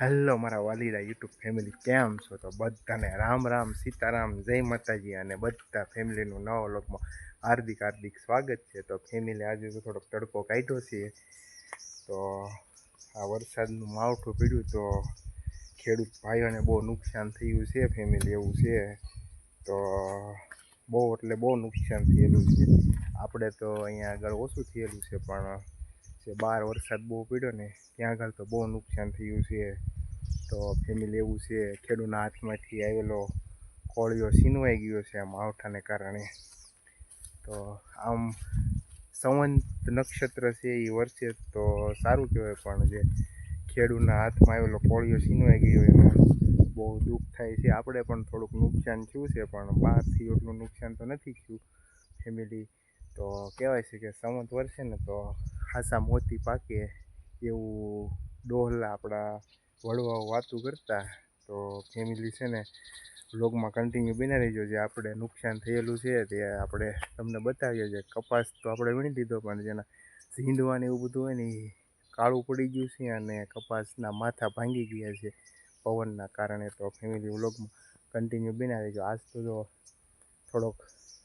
Hello મારા વાલીડા YouTube family કેમ છો? તો બધાને રામ રામ, સીતારામ, જય માતાજી અને બધા ફેમિલીનું નવો લોકમાં હાર્દિક હાર્દિક સ્વાગત છે. તો ફેમિલી આજે તો થોડોક તડકો કાઢ્યો છે. તો આ વરસાદનું માવઠું પીડ્યું તો ખેડૂત ભાઈઓને બહુ નુકસાન થયું છે ફેમિલી એવું છે. તો બહુ એટલે બહુ નુકસાન થયેલું છે. આપણે તો અહીંયા આગળ ઓછું થયેલું છે, પણ જે બહાર વરસાદ બહુ પડ્યો ને, ત્યાં આગળ તો બહુ નુકસાન થયું છે. તો ફેમિલી એવું છે, ખેડૂતના હાથમાંથી આવેલો કોળિયો છીનવાઈ ગયો છે આ માવઠાને કારણે. તો આમ સંવંત નક્ષત્ર છે એ વર્ષે તો સારું કહેવાય, પણ જે ખેડૂતના હાથમાં આવેલો કોળિયો છીનવાઈ ગયો એમાં બહુ દુઃખ થાય છે. આપણે પણ થોડુંક નુકસાન થયું છે, પણ બહારથી એટલું નુકસાન તો નથી થયું ફેમિલી તો કહેવાય છે કે સંવંત વર્ષે ને તો ખાસા મોતી પાકે એવું ડોહલા આપણા વડવાઓ વાતું કરતા, તો ફેમિલી છે ને વ્લોગમાં કન્ટિન્યુ બના રહીજો. જે આપણે નુકસાન થયેલું છે તે આપણે તમને બતાવીએ છીએ. કપાસ તો આપણે વીણી દીધો પણ જેના ઝીંડવાને એવું બધું હોય ને એ કાળું પડી ગયું છે અને કપાસના માથા ભાંગી ગયા છે પવનના કારણે. તો ફેમિલી વ્લોગમાં કન્ટિન્યુ બિના રહીજો. આજ તો જો થોડોક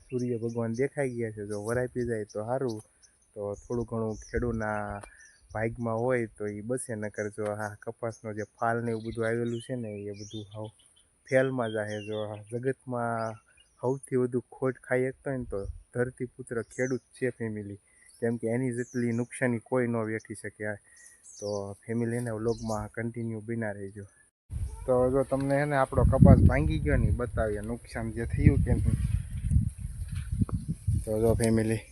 સૂર્ય ભગવાન દેખાઈ ગયા છે. જો વરાપી જાય તો સારું તો થોડું ઘણું ખેડૂના ભાગમાં હોય તો એ બસે, નકર જો આ કપાસનો જે ફાલ ને એવું બધું આવેલું છે ને, એ બધું હાવ ફેલમાં જાહે. જો જગતમાં સૌથી વધુ ખોટ ખાઈ શકતો હોય ને તો ધરતીપુત્ર ખેડૂત છે ફેમિલી કેમ કે એની જેટલી નુકસાની કોઈ ન વેઠી શકે તો ફેમિલીને વ્લોગમાં કન્ટિન્યુ બિના રહેજો. તો જો તમને છે ને આપણો કપાસ ભાંગી ગયો ને બતાવીએ નુકસાન જે થયું કે તો જો ફેમિલી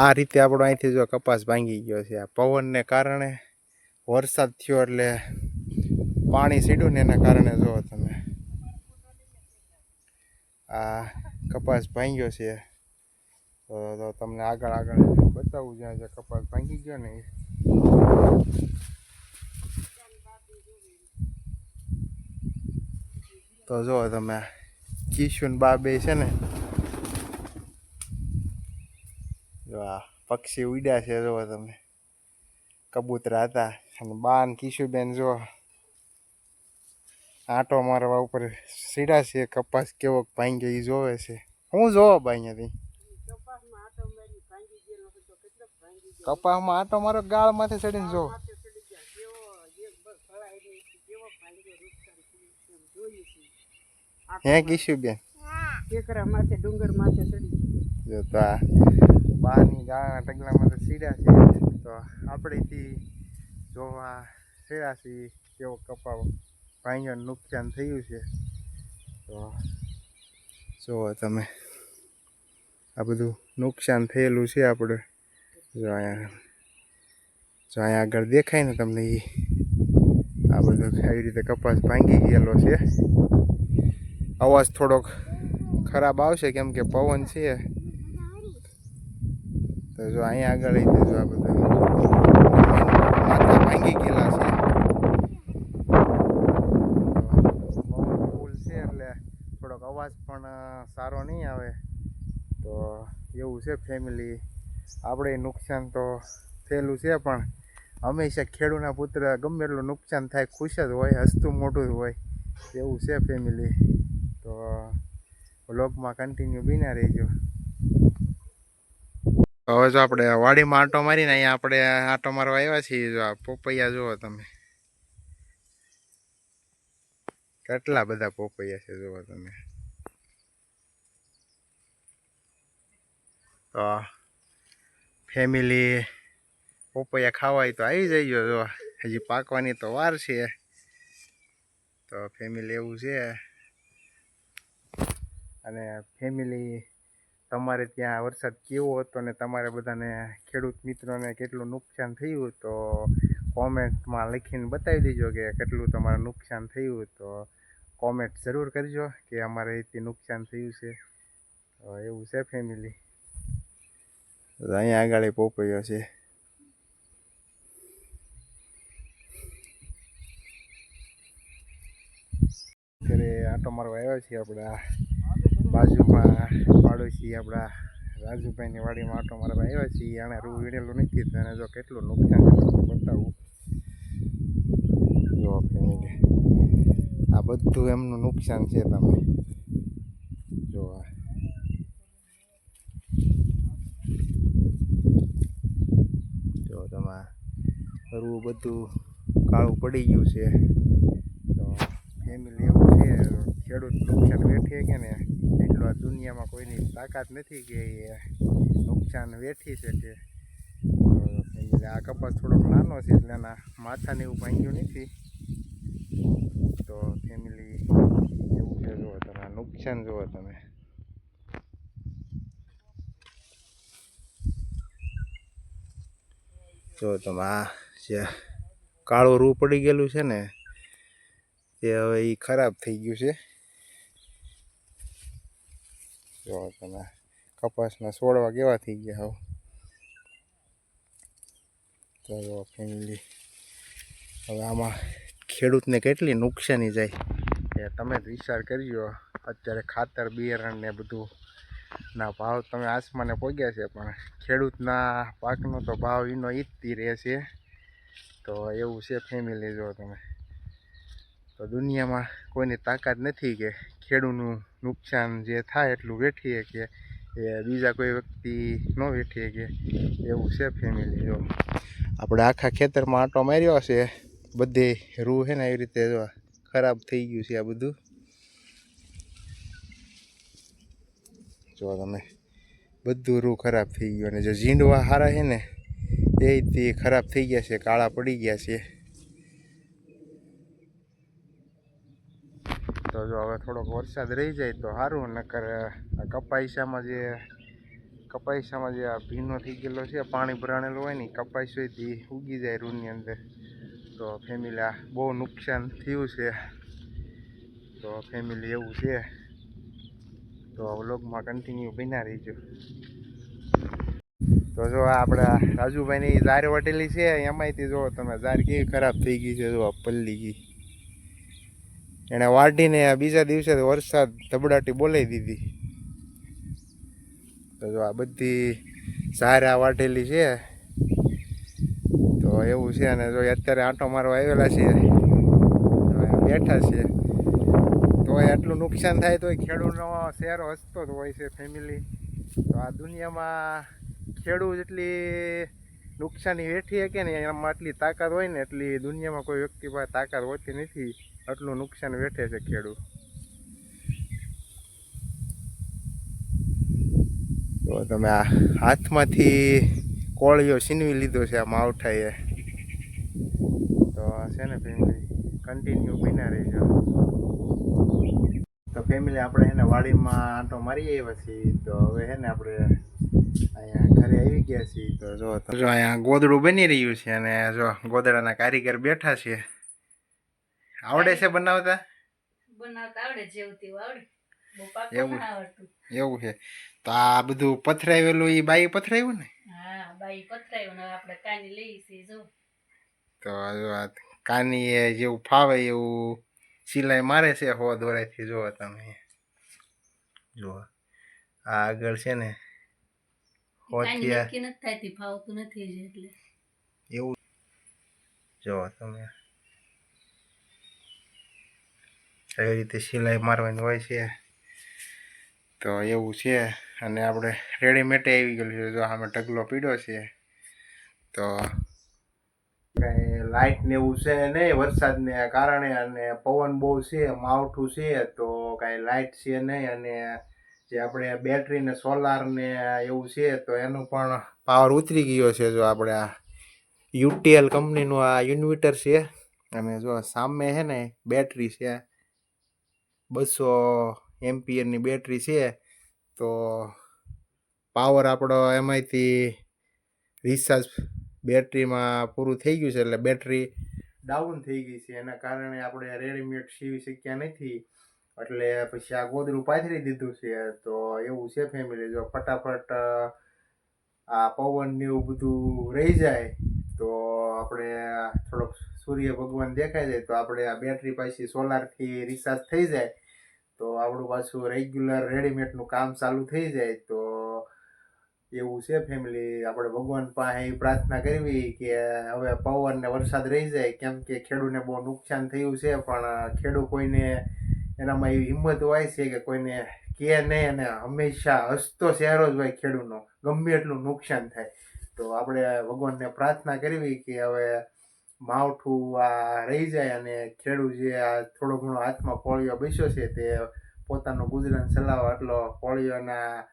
આ રીતે આપણો અહીંથી જો કપાસ ભાંગી ગયો છે. આ પવનને કારણે વરસાદ થયો એટલે પાણી સીડ્યું ને એના કારણે જુઓ તમે આ કપાસ ભાંગ્યો છે. તો તમને આગળ આગળ બતાવું જ્યાં જ્યાં કપાસ ભાંગી ગયો ને તો જો તમે કિશુન બા બે છે ને જો આ પક્ષી ઉડ્યા છે જો તમે. કબૂતરા હતા અને બાન કિશુબેન જો આંટો મારવા ઉપર સીડા છે કપાસ કેવો ભાંગ્યો એ જોવે છે. હું જોવો ભાઈ અહીંયાથી. કપાસમાં આંટો મારો ગાળ માથે ચડીને જો હે કિશુબેન? ટેકરા માથે ડુંગર માથે ચડી જો તો આ ગાળાના ગાળા ટગલામાં તો સીડા છે. તો આપણેથી જોવા સીડા છે કેવો કપા ભાઈઓને નુકસાન થયું છે. તો જુઓ તમે, આ બધું નુકસાન થયેલું છે આપણે. જો અહીંયા જો અહીંયા આગળ દેખાય ને તમને એ આ બધું આવી રીતે કપાસ ભાંગી ગયેલો છે. અવાજ થોડોક ખરાબ આવશે કેમ કે પવન છે. તો જો અહીંયા આગળ આવી જો આ બધા. માથા છે. એટલે થોડોક અવાજ પણ સારો નહીં આવે. તો એવું છે ફેમિલી આપણે નુકસાન તો થયેલું છે પણ હંમેશા ખેડૂના પુત્ર ગમે એટલું નુકસાન થાય, ખુશ જ હોય, હસતું મોટું જ હોય. એવું છે ફેમિલી તો વ્લોગમાં કન્ટિન્યુ બીના રહેજો. હવે જો આપણે વાડીમાં આંટો મારીને અહીંયા આપણે આંટો મારવા આવ્યા છીએ, જો આ પોપૈયા જુઓ તમે. કેટલા બધા પોપૈયા છે જુઓ તમે. તો ફેમિલી પોપૈયા ખાવાય તો આવી જઈજો જો હજી પાકવાની તો વાર છે. તો ફેમિલી એવું છે. અને ફેમિલી તમારે ત્યાં વરસાદ કેવો હતો ને તમારે બધાને ખેડૂત મિત્રોને કેટલું નુકસાન થયું તો કોમેન્ટમાં લખીને બતાવી દેજો કે કેટલું તમારે નુકસાન થયું તો કોમેન્ટ જરૂર કરજો કે અમારે અહીંથી નુકસાન થયું છે. તો એવું છે ફેમિલી અહીંયા આગળ પોપૈયો છે. ઘરે આટો મારવા આવ્યા છીએ આપણા. બાજુમાં પાડોશી આપણા રાજુભાઈની વાડીમાં આટો મારા ભાઈ આવ્યા છીએ. એણે રૂ વીણેલું નથી તો એને જો કેટલું નુકસાન બતાવું. જો ફેમિલી આ બધું એમનું નુકસાન છે તમે. જો જો તમે રૂ બધું કાળું પડી ગયું છે. તો ફેમિલી એવું છે. ખેડૂત નુકસાન વેઠીએ કે ને, એટલું આ દુનિયામાં કોઈની તાકાત નથી કે એ નુકસાન વેઠી શકે. તો આ કપાસ થોડોક નાનો છે એટલે એના માથાને એવું ભાંગ્યું નથી. તો ફેમિલી એવું છે, જુઓ તમે નુકસાન જુઓ તમે. જો તમે, આ જે કાળું રૂ પડી ગયેલું છે ને, તે હવે એ ખરાબ થઈ ગયું છે. જો તમે કપાસના છોડવા કેવા થઈ ગયા હો. તો ફેમિલી હવે આમાં ખેડૂતને કેટલી નુકસાની જાય એ તમે જ વિચાર કરજો. અત્યારે ખાતર, બિયારણ ને બધું ના ભાવ તમે આસમાને પહોંચ્યા છે, પણ ખેડૂતના પાકનો તો ભાવ એનો ઈજતી રહે છે. તો એવું છે ફેમિલી જો તમે. તો દુનિયામાં કોઈની તાકાત નથી કે ખેડૂતનું નુકસાન જે થાય એટલું વેઠીએ કે એ બીજા કોઈ વ્યક્તિ ન વેઠીએ કે એવું છે ફેમિલી જો આપણે આખા ખેતરમાં આંટો માર્યો છે. બધે રૂ છે ને એવી રીતે જો ખરાબ થઈ ગયું છે આ બધું. જો તમે, બધું રૂ ખરાબ થઈ ગયું અને જે ઝીંડવા સારા છે ને, એ ખરાબ થઈ ગયા છે, કાળા પડી ગયા છે. તો જો હવે થોડોક વરસાદ રહી જાય તો સારું નકર આ કપાઈસામાં જે કપાઈસામાં જે આ ભીનો થઈ ગયેલો છે, પાણી ભરાણેલું હોય ને કપાઈસોથી ઉગી જાય રૂની અંદર. તો ફેમિલી આ બહુ નુકસાન થયું છે. તો ફેમિલી એવું છે. તો વ્લોગમાં કન્ટિન્યુ બન્યા રહીજો. તો જો આપણા રાજુભાઈની જાર વટેલી છે, એમાંયથી જો તમે ઝાર કેવી ખરાબ થઈ ગઈ છે, જો પલ્લી ગઈ. એણે વાઢીને બીજા દિવસે વરસાદ ધબડાટી બોલાવી દીધી. તો જો આ બધી સારા વાઢેલી છે. તો એવું છે અને જો અત્યારે આંટો મારવા આવેલા છે. તો અહીંયા બેઠા છે. તો એટલું નુકસાન થાય તો ખેડૂતનો શેર હસતો જ હોય છે ફેમિલી તો આ દુનિયામાં ખેડૂત જેટલી નુકસાની વેઠી કે ને એમાં આટલી તાકાત હોય ને એટલી દુનિયામાં કોઈ વ્યક્તિ પાસે તાકાત હોતી નથી. આટલું નુકસાન વેઠે છે ખેડૂત. તો તમે આ હાથમાંથી કોળીઓ છીનવી લીધો છે આ માવઠાએ. તો છે ને ફેમિલી કન્ટિન્યુ બન્યા રહેજો. તો ફેમિલી આપણે એને વાડીમાં આંટો મારી આવ્યા છીએ. તો હવે છે ને આપણે અહીંયા ઘરે આવી ગયા છીએ. તો જો જો અહીંયા ગોદડું બની રહ્યું છે અને જો ગોદડાના કારીગર બેઠા છે. આવડે છે બનાવતા? બનાવતા આવડે જેવું તેવું આવડે. એવું? એવું છે. તો આ બધું પથરાવેલું એ બાઈ પથરાવ્યું ને? હા બાઈ પથરાયું ને હવે આપણે કાની લઈ છીએ જો. તો આ કાની એ જેવું ફાવે એવું સિલાઈ મારે છે હો દોરાથી તમે. જુઓ આ આગળ છે ને જ એટલે. એવું. જુઓ તમે એવી રીતે સિલાઈ મારવાની હોય છે. તો એવું છે, અને આપણે રેડીમેડ આવી ગયેલું છે, જો આમે ઢગલો પીડ્યો છે. તો કાંઈ લાઇટ ને એવું છે નહીં, વરસાદને કારણે અને પવન બહુ છે, માવઠું છે, તો કાંઈ લાઇટ છે નહીં, અને જે આપણે બેટરી ને સોલાર ને એવું છે, તો એનું પણ પાવર ઉતરી ગયો છે, જો આપણે આ યુટીએલ કંપનીનું આ ઇન્વર્ટર છે. અને જો સામે છે ને બેટરી છે. બસો એમ્પિયરની બેટરી છે, તો પાવર આપણો એમાંથી રિચાર્જ બેટરીમાં પૂરું થઈ ગયું છે, એટલે બેટરી ડાઉન થઈ ગઈ છે. એના કારણે આપણે રેડીમેડ સીવી શક્યા નથી, એટલે પછી આ ગોદડું પાથરી દીધું છે. તો એવું છે ફેમિલી જો ફટાફટ, આ પવન ને એવું બધું રહી જાય, તો આપણે થોડોક સૂર્ય ભગવાન દેખાઈ જાય તો આપણે આ બેટરી પાછી સોલારથી રિચાર્જ થઈ જાય. તો આપણું પાછું રેગ્યુલર રેડીમેડનું કામ ચાલુ થઈ જાય તો એવું છે ફેમિલી આપણે ભગવાન પાસે પ્રાર્થના કરવી કે હવે પવન ને વરસાદ રહી જાય, કેમ કે ખેડૂને બહુ નુકસાન થયું છે, પણ ખેડૂ કોઈને એનામાં એવી હિંમત હોય છે કે કોઈને કે નહીં અને હંમેશા હસતો ચહેરો જ હોય ખેડૂનો ગમે એટલું નુકસાન થાય. તો આપણે ભગવાનને પ્રાર્થના કરવી કે હવે માવઠું આ રહી જાય અને ખેડૂત જે આ થોડો ઘણો હાથમાં પોળિયો બેસ્યો છે તે પોતાનું ગુજરાન ચલાવવા એટલો પોળિયોના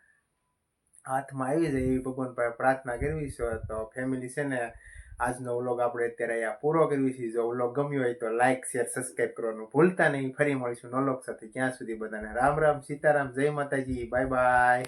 હાથમાં આવી જાય એવી ભગવાન પાસે પ્રાર્થના કરવી છે. તો ફેમિલી છે ને, આજનો વ્લોગ આપણે અત્યારે અહીંયા પૂરો કરવી છે જો વ્લોગ ગમ્યો હોય તો લાઇક શેર સબસ્ક્રાઈબ કરવાનું ભૂલતા નહીં. ફરી મળીશું નવલોક સાથે. ત્યાં સુધી બધાને રામ રામ, સીતારામ, જય માતાજી. Bye bye